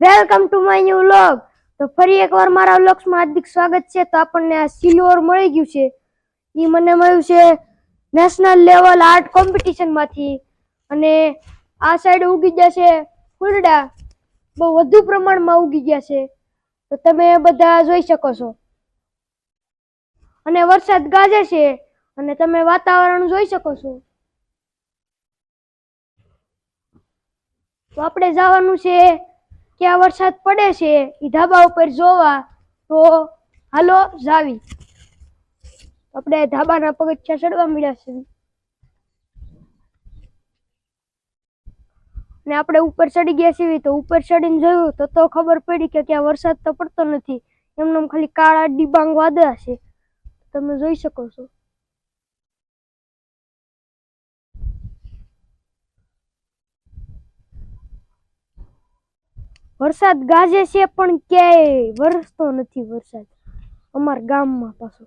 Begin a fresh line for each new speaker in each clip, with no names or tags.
Welcome to my new vlog. તો ફરી એકવાર મારા વ્લોગ્સમાં હાર્દિક સ્વાગત છે. તો આપણને આ સિલ્વર મળી ગયું છે. એ મને મળ્યું છે નેશનલ લેવલ આર્ટ કોમ્પિટિશનમાંથી. અને આ સાઈડ ઉગી ગયા છે ફૂલડા. બહુ વધુ પ્રમાણમાં ઉગી ગયા છે. તો તમે બધા જોઈ શકો છો. અને વરસાદ ગાજે છે. અને તમે વાતાવરણ જોઈ શકો છો. તો આપણે જવાનું છે ક્યાં વરસાદ પડે છે એ ધાબા ઉપર જોવા, તો હાલો જાવી આપણે ધાબાના પગથિયા ચડવા મળ્યા છે. ને આપણે ઉપર ચડી ગયા છીએ તો ઉપર ચડીને જોયું તો તો ખબર પડી કે ક્યાં વરસાદ તો પડતો નથી. એમને ખાલી કાળા ડિબાંગ વાદળા છે. તમે જોઈ શકો છો. વરસાદ ગાજે છે, પણ ક્યાંય વરસતો નથી વરસાદ. અમારા ગામમાં પાછો.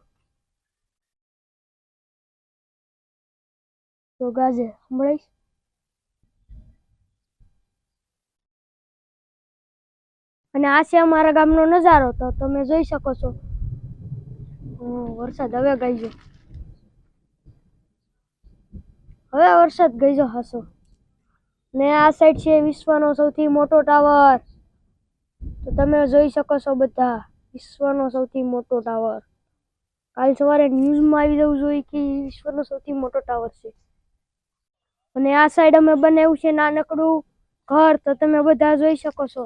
તો ગાજે સંભળાઈશ અને આ છે અમારા ગામનો નજારો, તો તમે જોઈ શકો છો. વરસાદ હવે ગાઈજો હવે વરસાદ ગઈજો હાસો. ને આ સાઈડ છે વિશ્વનો સૌથી મોટો ટાવર તો તમે જોઈ શકો છો બધા. વિશ્વનો સૌથી મોટો ટાવર કાલ સવારે ન્યૂઝમાં આવી જવું જોઈએ કે વિશ્વનો સૌથી મોટો ટાવર છે. અને આ સાઈડ અમે બનાવ્યું છે નાનકડું ઘર. તો તમે બધા જોઈ શકો છો.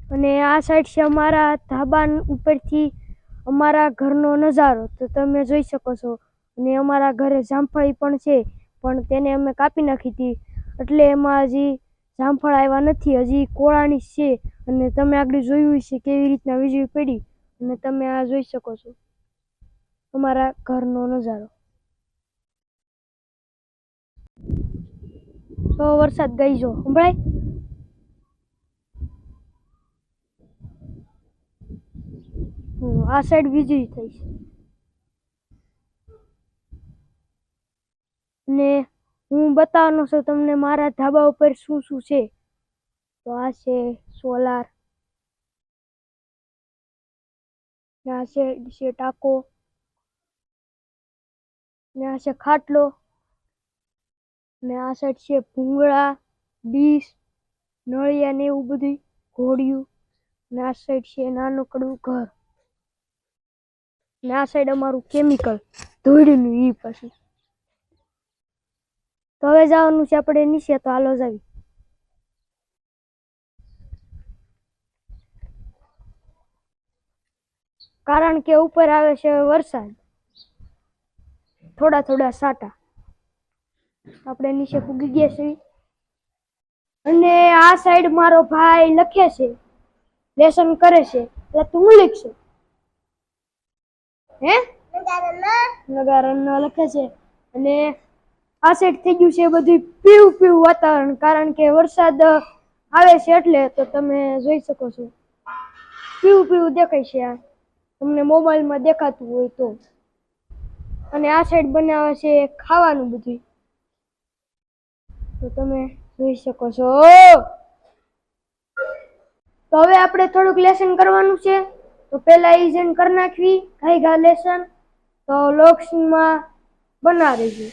અને આ સાઈડ છે અમારા ધાબા ઉપરથી અમારા ઘરનો નજારો. તો તમે જોઈ શકો છો. અને અમારા ઘરે જામફળી પણ છે. પણ તેને અમે કાપી નાખી હતી. એટલે એમાં હજી જામફળ આવ્યા નથી. હજી કોળાની છે અને તમે આગળ જોયું છે કેવી રીતના વીજળી પડી અને તમે આ જોઈ શકો છો. અમારા ઘરનો નજારો. તો વરસાદ ગઈ જો, સંભળાય? આ સાઈડ વીજળી થઈ છે. ને હું બતાવવાનો છું તમને મારા ધાબા ઉપર શું શું છે. તો આ છે સોલાર, આ છે છે ટાંકો, ને આ છે ખાટલો, ને આ સાઈડ છે ભૂંગળા, ડીશ, નળિયા ને એવું બધું ઘોડિયું, ને આ સાઈડ છે નાનકડું ઘર, ને આ સાઈડ અમારું કેમિકલ ધૂળનું ઈ પછી. તો હવે જવાનું છે આપણે નીચે, તો હાલો જાવી. કારણ કે ઉપર આવે છે વરસાદ. થોડા થોડા સાટા. આપણે નીચે ફૂગી ગયા છીએ અને આ સાઈડ મારો ભાઈ લખે છે, લેસન કરે છે. એટલે તું લખશે? હે? નગારન લખે છે. અને આ સાઈડ થઈ ગયું છે બધું પીવું પીવું વાતાવરણ. કારણ કે વરસાદ આવે છે એટલે તો તમે જોઈ શકો છો. પીવું પીવું દેખાય છે આ. તમને મોબાઈલમાં દેખાતું હોય તો. અને આ સાઈડ બનાવે છે ખાવાનું બધું તો તમે જોઈ શકો છો. તો હવે આપણે થોડુંક લેસન કરવાનું છે. તો પહેલા ઇઝન કરી નાખવી ઘાઈ ઘા લેસન તો લોક્સમાં બનાવી રહેજો.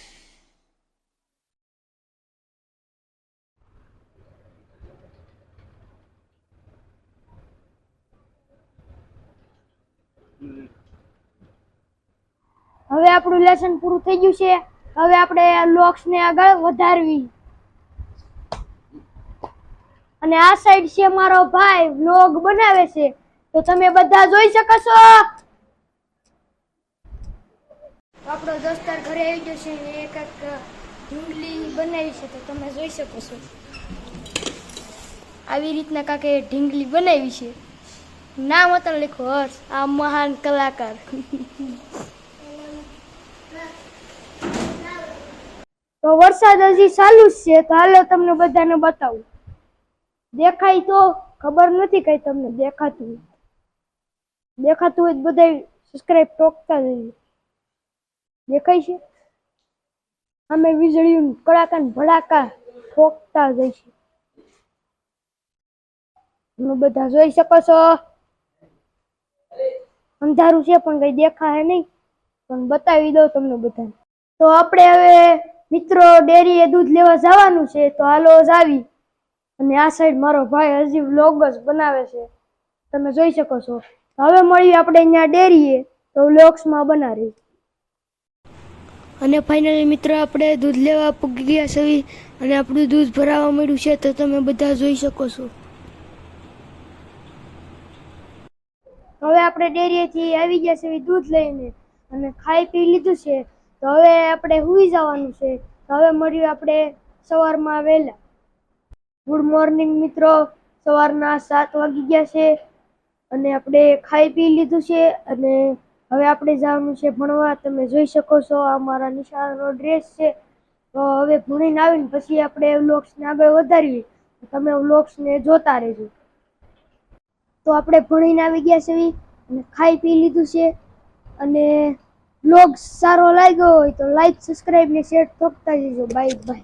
હવે આપણું લેસન પૂરું થઈ ગયું છે. હવે આપણે લોક્સ ને આગળ વધારવી. અને આ સાઈડ છે મારો ભાઈ વ્લોગ બનાવે છે. તો તમે બધા જોઈ શકો છો. આપણો દોસ્તાર ઘરે આવી ગયો છે ને એક એક ઢીંગલી બનાવી છે. તો તમે જોઈ શકો છો. આવી રીતના કાકે ઢીંગલી બનાવી છે. નામ હતા લખો, હર્ષ. આ મહાન કલાકાર. તો વરસાદ હજી ચાલુ જ છે, તો હાલો તમને બધાને બતાવું. દેખાય તો, ખબર નથી કઈ તમને દેખાતું. દેખાતું હોય બધા સબસ્ક્રાઇબ ટોકતા જઈએ. દેખાય છે? અમે વીજળી કડાકા ભડાકા ઠોકતા જઈશું. તમે બધા જોઈ શકો છો. અંધારું છે પણ કઈ દેખાય નહીં. પણ બતાવી દઉં તમને બધાને. તો આપણે હવે મિત્રો ડેરીએ દૂધ લેવા જવાનું છે, તો હાલો જાવી અને આ સાઈડ મારો ભાઈ હજી વ્લોગ જ બનાવે છે. તમે જોઈ શકો છો. હવે મળીએ આપણે અહીંયા ડેરીએ, તો વ્લોગ્સમાં બનાવી. અને ફાઇનલી મિત્રો આપણે દૂધ લેવા પૂગી ગયા છે અને આપણું દૂધ ભરાવા મળ્યું છે, તો તમે બધા જોઈ શકો છો. હવે આપણે ડેરીએથી આવી ગયા છે દૂધ લઈને અને ખાઈ પી લીધું છે. તો હવે આપણે હુઈ જવાનું છે. તો હવે મળ્યું આપણે સવારમાં વહેલા. ગુડ મોર્નિંગ મિત્રો. સવારના સાત વાગી ગયા છે અને આપણે ખાઈ પી લીધું છે અને હવે આપણે જવાનું છે ભણવા. તમે જોઈ શકો છો આ મારા નિશાળનો ડ્રેસ છે. તો હવે ભણીને આવીને પછી આપણે વ્લોગ્સને આગળ વધારીએ. તમે વ્લોગ્સને જોતા રહેજો. તો આપણે ભણીને આવી ગયા છે અને ખાઈ પી લીધું છે. અને બ્લોગ સારો લાગ્યો હોય તો લાઈક સબસ્ક્રાઈબ ને શેર ઠોકતા જજો. Bye bye